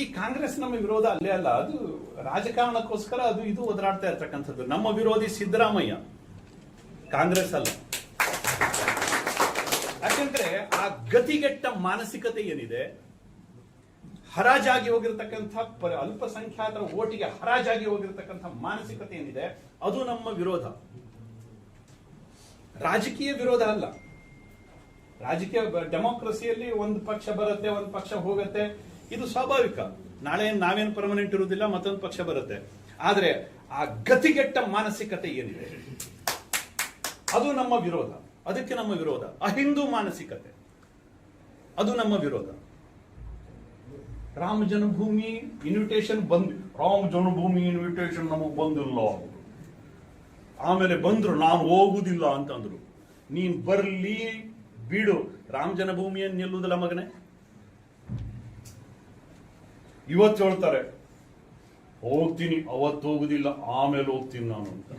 ಈ ಕಾಂಗ್ರೆಸ್ ನಮ್ಮ ವಿರೋಧ ಅಲ್ಲೇ ಅಲ್ಲ, ಅದು ರಾಜಕಾರಣಕ್ಕೋಸ್ಕರ ಅದು ಇದು ಒದರಾಡ್ತಾ ಇರ್ತಕ್ಕಂಥದ್ದು. ನಮ್ಮ ವಿರೋಧಿ ಸಿದ್ದರಾಮಯ್ಯ, ಕಾಂಗ್ರೆಸ್ ಅಲ್ಲ. ಯಾಕಂದ್ರೆ ಆ ಗತಿಗೆಟ್ಟ ಮಾನಸಿಕತೆ ಏನಿದೆ, ಹರಾಜಾಗಿ ಹೋಗಿರ್ತಕ್ಕಂಥ ಅಲ್ಪಸಂಖ್ಯಾತರ ಓಟಿಗೆ ಹರಾಜಾಗಿ ಹೋಗಿರ್ತಕ್ಕಂಥ ಮಾನಸಿಕತೆ ಏನಿದೆ, ಅದು ನಮ್ಮ ವಿರೋಧ. ರಾಜಕೀಯ ವಿರೋಧ ಅಲ್ಲ. ರಾಜಕೀಯ ಡೆಮೋಕ್ರಸಿಯಲ್ಲಿ ಒಂದು ಪಕ್ಷ ಬರುತ್ತೆ, ಒಂದು ಪಕ್ಷ ಹೋಗುತ್ತೆ. ಇದು ಸ್ವಾಭಾವಿಕ. ನಾಳೆ ನಾವೇನು ಪರ್ಮನೆಂಟ್ ಇರುವುದಿಲ್ಲ, ಮತ್ತೊಂದು ಪಕ್ಷ ಬರುತ್ತೆ. ಆದರೆ ಆ ಗತಿಗೆಟ್ಟ ಮಾನಸಿಕತೆ ಏನಿದೆ? ಅದು ನಮ್ಮ ವಿರೋಧ. ಅದಕ್ಕೆ ನಮ್ಮ ವಿರೋಧ. ಅಹಿಂದೂ ಮಾನಸಿಕತೆ. ಅದು ನಮ್ಮ ವಿರೋಧ. ರಾಮ ಜನ್ಮಭೂಮಿ ಇನ್ವಿಟೇಷನ್ ಬಂದ್, ರಾಮ ಜನ್ಮಭೂಮಿ ಇನ್ವಿಟೇಷನ್ ನಮಗೆ ಬಂದಿಲ್ಲ. ಆಮೇಲೆ ಬಂದ್ರು ನಾನು ಹೋಗುದಿಲ್ಲ ಅಂತಂದ್ರು. ನೀನ್ ಬರ್ಲಿ, ಬಿಡು. ರಾಮ ಜನ್ಮಭೂಮಿಯನ್ನು ನಿಲ್ಲುವುದಿಲ್ಲ ಮಗನೇ. ಇವತ್ತು ಹೇಳ್ತಾರೆ, ಹೋಗ್ತೀನಿ, ಅವತ್ತು ಹೋಗುದಿಲ್ಲ, ಆಮೇಲೆ ಹೋಗ್ತೀನಿ ನಾನು ಅಂತ.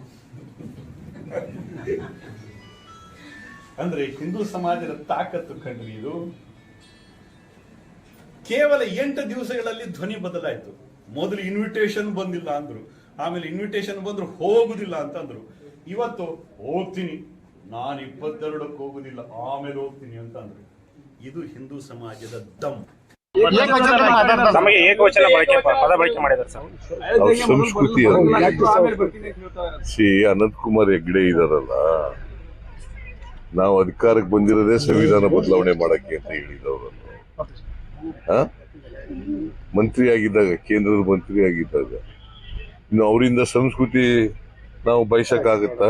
ಅಂದ್ರೆ ಹಿಂದೂ ಸಮಾಜದ ತಾಕತ್ತು ಕಂಡ್ರಿ ಇದು. ಕೇವಲ ಎಂಟು ದಿವಸಗಳಲ್ಲಿ ಧ್ವನಿ ಬದಲಾಯಿತು. ಮೊದಲು ಇನ್ವಿಟೇಷನ್ ಬಂದಿಲ್ಲ ಅಂದ್ರು, ಆಮೇಲೆ ಇನ್ವಿಟೇಷನ್ ಬಂದ್ರು ಹೋಗುದಿಲ್ಲ ಅಂತ ಅಂದ್ರು. ಇವತ್ತು ಹೋಗ್ತೀನಿ ನಾನು ಇಪ್ಪತ್ತೆರಡಕ್ಕೆ ಹೋಗುದಿಲ್ಲ, ಆಮೇಲೆ ಹೋಗ್ತೀನಿ ಅಂತ ಅಂದ್ರು. ಇದು ಹಿಂದೂ ಸಮಾಜದ ದಮ್ ನಮಗೆ ಏಕವಚನ ಬಳಕೆ ಪದ ಬಳಕೆ ಮಾಡಿದ್ದಾರೆ ಸರ್. ಅವ್ರ ಸಂಸ್ಕೃತಿ ಸಿ ಶ್ರೀ ಅನಂತ್ ಕುಮಾರ್ ಹೆಗ್ಡೆ ಇದಾರಲ್ಲ ನಾವು ಅಧಿಕಾರಕ್ಕೆ ಬಂದಿರೋದೇ ಸಂವಿಧಾನ ಬದಲಾವಣೆ ಮಾಡಕ್ಕೆ ಅಂತ ಹೇಳಿದವರು. ಆ? ಮಂತ್ರಿ ಆಗಿದ್ದಾಗ ಕೇಂದ್ರದ ಮಂತ್ರಿ ಆಗಿದ್ದಾಗ ಇನ್ನು ಅವರಿಂದ ಸಂಸ್ಕೃತಿ ನಾವು ಬಯಸಕ್ಕಾಗತ್ತಾ?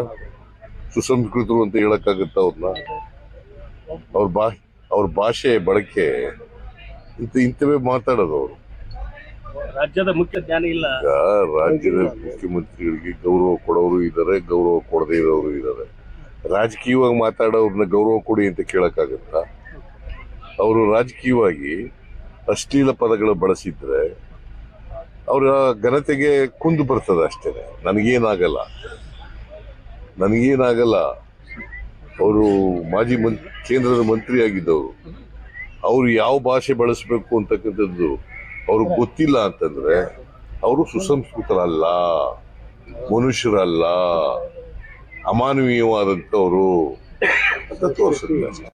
ಸುಸಂಸ್ಕೃತರು ಅಂತ ಹೇಳಕ್ಕಾಗತ್ತಾ ಅವ್ರನ್ನ? ಅವ್ರ ಬಾ ಅವ್ರ ಭಾಷೆ ಬಳಕೆ ಇಂಥ ಇಂಥವೇ ಮಾತಾಡೋದು ಅವರು. ರಾಜ್ಯದ ಮುಖ್ಯ ಜ್ಞಾನ ಇಲ್ಲ. ಈಗ ರಾಜ್ಯದ ಮುಖ್ಯಮಂತ್ರಿಗಳಿಗೆ ಗೌರವ ಕೊಡೋರು ಇದ್ದಾರೆ ಗೌರವ ಕೊಡದೇ ಇರೋರು ಇದ್ದಾರೆ. ರಾಜಕೀಯವಾಗಿ ಮಾತಾಡೋರ್ನ ಗೌರವ ಕೊಡಿ ಅಂತ ಕೇಳೋಕ್ಕಾಗತ್ತಾ? ಅವರು ರಾಜಕೀಯವಾಗಿ ಅಶ್ಲೀಲ ಪದಗಳು ಬಳಸಿದ್ರೆ ಅವರ ಘನತೆಗೆ ಕುಂದು ಬರ್ತದೆ ಅಷ್ಟೇ. ನನಗೇನಾಗಲ್ಲ. ನನಗೇನಾಗಲ್ಲ. ಅವರು ಮಾಜಿ ಮಂತ್ರಿ ಕೇಂದ್ರದ ಮಂತ್ರಿ ಆಗಿದ್ದವರು ಅವರು ಯಾವ ಭಾಷೆ ಬಳಸಬೇಕು ಅಂತಕ್ಕಂಥದ್ದು ಅವ್ರಿಗೆ ಗೊತ್ತಿಲ್ಲ ಅಂತಂದ್ರೆ ಅವರು ಸುಸಂಸ್ಕೃತರಲ್ಲ ಮನುಷ್ಯರಲ್ಲ ಅಮಾನವೀಯವಾದಂಥವರು ಅಂತ ತೋರಿಸಿಲ್ಲ